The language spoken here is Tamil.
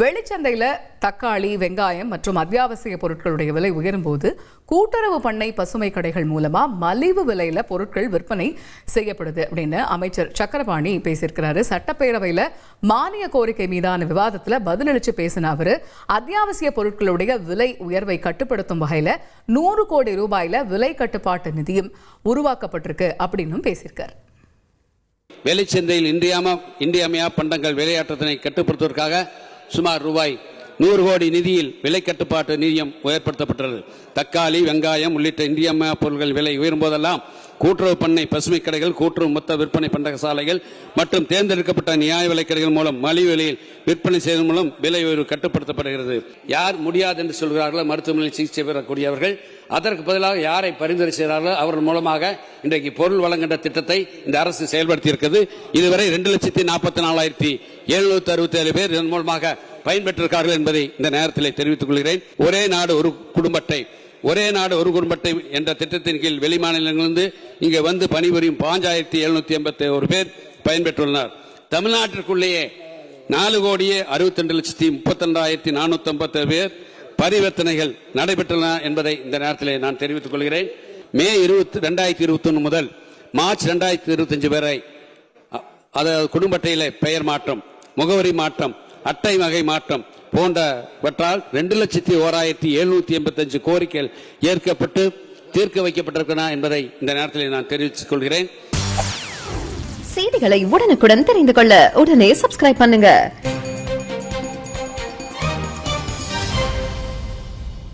வெளிச்சந்தையில் தக்காளி வெங்காயம் மற்றும் அத்தியாவசிய பொருட்களுடைய விலை உயரும்போது கூட்டுறவு பண்ணை பசுமை கடைகள் மூலமாக மலிவு விலையில் பொருட்கள் விற்பனை செய்யப்படுது அப்படின்னு அமைச்சர் சக்கரபாணி பேசியிருக்கிறாரு. சட்டப்பேரவையில் மானிய கோரிக்கை மீதான விவாதத்தில் பதிலளித்து பேசின அவரு அத்தியாவசிய பொருட்களுடைய விலை உயர்வை கட்டுப்படுத்தும் வகையில் நூறு கோடி ரூபாயில விலை கட்டுப்பாட்டு நிதியும் உருவாக்கப்பட்டிருக்கு அப்படின்னும் பேசியிருக்காரு. வெளிச்சந்தையில் இன்றியாம இன்றியமையா பண்டங்கள் விளையாட்டத்தினை கட்டுப்படுத்துவதற்காக சுமார் ரூபாய் நூறு கோடி நிதியில் விலை கட்டுப்பாட்டு நிதியம் ஏற்படுத்தப்பட்டுள்ளது. தக்காளி வெங்காயம் உள்ளிட்ட இன்றியமையா பொருட்கள் விலை உயரும் போதெல்லாம் கூட்டுறவு பண்ணை பசுமை கடைகள் கூட்டுறவு மொத்த விற்பனை பண்டக சாலைகள் மற்றும் தேர்ந்தெடுக்கப்பட்ட நியாய விலை கடைகள் மூலம் மலிவு விலையில் விற்பனை செய்வதன் மூலம் விலை உயர்வு கட்டுப்படுத்தப்படுகிறது. யார் முடியாது என்று சொல்கிறார்களோ மருத்துவமனையில் சிகிச்சை பெறக்கூடியவர்கள் அதற்கு பதிலாக யாரை பரிந்துரை செய்கிறார்களோ அவர்கள் மூலமாக இன்றைக்கு பொருள் வழங்குகின்ற திட்டத்தை இந்த அரசு செயல்படுத்தி இருக்கிறது இதுவரை ரெண்டு லட்சத்தி நாற்பத்தி நாலாயிரத்தி எழுநூத்தி அறுபத்தி ஏழு பேர் இதன் மூலமாக பயன்பெற்றிருக்கார்கள் என்பதை இந்த நேரத்தில் தெரிவித்துக் கொள்கிறேன். ஒரே நாடு ஒரு குடும்பத்தை ஒரே நாடு ஒரு குடும்பத்தை என்ற திட்டத்தின் கீழ் வெளிமாநிலங்களிலிருந்து இங்கே வந்து பணிபுரியும் பாஞ்சாயிரத்தி எழுநூத்தி எண்பத்தி ஒரு பேர் பயன்பெற்றுள்ளனர். தமிழ்நாட்டிற்குள்ளேயே நாலு கோடியே அறுபத்தி ரெண்டு லட்சத்தி முப்பத்தி ரெண்டாயிரத்தி நானூத்தி ஐம்பத்தி பேர் பரிவர்த்தனைகள் நடைபெற்றன என்பதை இந்த நேரத்தில் நான் தெரிவித்துக் கொள்கிறேன். மே இருபத்தி ரெண்டாயிரத்தி இருபத்தி ஒன்று முதல் மார்ச் ரெண்டாயிரத்தி இருபத்தஞ்சு வரை அதாவது குடும்ப அட்டையில பெயர் மாற்றம் முகவரி மாற்றம் அட்டை வகை மாற்றம் போன்றவற்றால் ரெண்டு லட்சத்தி ஓராயிரத்தி எழுநூத்தி எண்பத்தஞ்சு கோரிக்கைகள் ஏற்கப்பட்டு தீர்க்க வைக்கப்பட்டிருக்கிறன என்பதை இந்த நேரத்தில் நான் தெரிவித்துக் கொள்கிறேன். செய்திகளை உடனுக்குடன் தெரிந்து கொள்ள உடனே சப்ஸ்கிரைப் பண்ணுங்க.